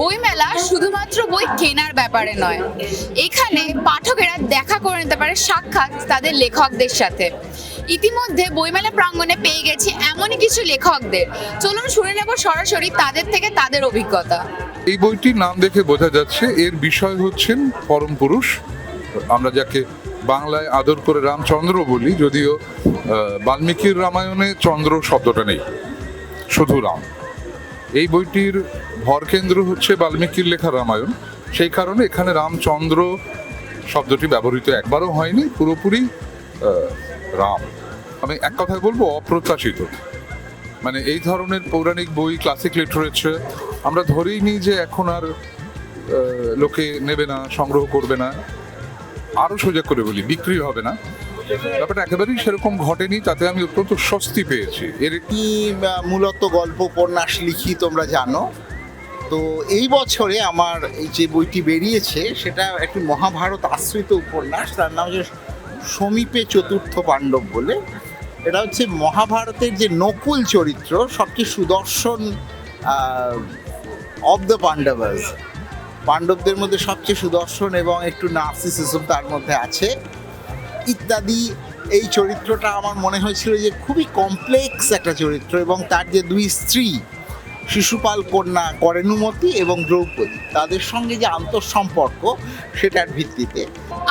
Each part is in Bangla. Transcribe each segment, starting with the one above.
বইমেলা শুধুমাত্র বই কেনার ব্যাপারে নয়। এখানে পাঠকেরা দেখা করে নিতে পারে সাক্ষাৎ তাদের লেখকদের সাথে। ইতিমধ্যে বইমেলা প্রাঙ্গণে পেয়ে গেছি এমনই কিছু লেখকদের। চলুন শুনে নেব সরাসরি তাদের থেকে তাদের অভিজ্ঞতা। এই বইটির নাম দেখে বোঝা যাচ্ছে এর বিষয় হচ্ছেন পরম পুরুষ। আমরা যাকে বাংলায় আদর করে রামচন্দ্র বলি, যদিও বাল্মীকির রামায়ণে চন্দ্র শব্দটা নেই। শুধু রাম। এই বইটির ভরকেন্দ্র হচ্ছে বাল্মীকির লেখা রামায়ণ। সেই কারণে এখানে রামচন্দ্র শব্দটি ব্যবহৃত একবারও হয়নি, পুরোপুরি রাম। আমি এক কথায় বলব, অপ্রত্যাশিত। মানে এই ধরনের পৌরাণিক বই ক্লাসিক লিটারেচার আমরা ধরেই নিই যে এখন আর লোকে নেবে না, সংগ্রহ করবে না। আরও সোজা করে বলি, বিক্রি হবে না। ব্যাপারটা একেবারেই সেরকম ঘটেনি, তাতে আমি অত্যন্ত স্বস্তি পেয়েছি। এর কি মূলত গল্প, উপন্যাস লিখি তোমরা জানো। তো এই বছরে আমার এই যে বইটি বেরিয়েছে, সেটা একটি মহাভারত আশ্রিত উপন্যাস, তার নাম হচ্ছে সমীপে চতুর্থ পাণ্ডব বলে। এটা হচ্ছে মহাভারতের যে নকুল চরিত্র, সবচেয়ে সুদর্শন অব দ্য পাণ্ডবাস পাণ্ডবদের মধ্যে সবচেয়ে সুদর্শন এবং একটু নার্সিসিজম তার মধ্যে আছে। ইত্যাদি, এই চরিত্রটা আমার মনে হয়েছিল যে খুবই কমপ্লেক্স একটা চরিত্র এবং তার যে দুই স্ত্রী, শিশুপাল কন্যা করেনুমতি এবং দ্রৌপদী, তাদের সঙ্গে যে আন্তঃসম্পর্ক সেটার ভিত্তিতে।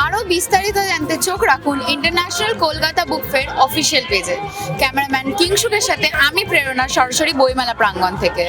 আরও বিস্তারিত জানতে চোখ রাখুন international Kolkata book fair official পেজে। ক্যামেরাম্যান কিংশুকের সাথে আমি প্রেরণা সরাসরি বইমেলা প্রাঙ্গণ থেকে।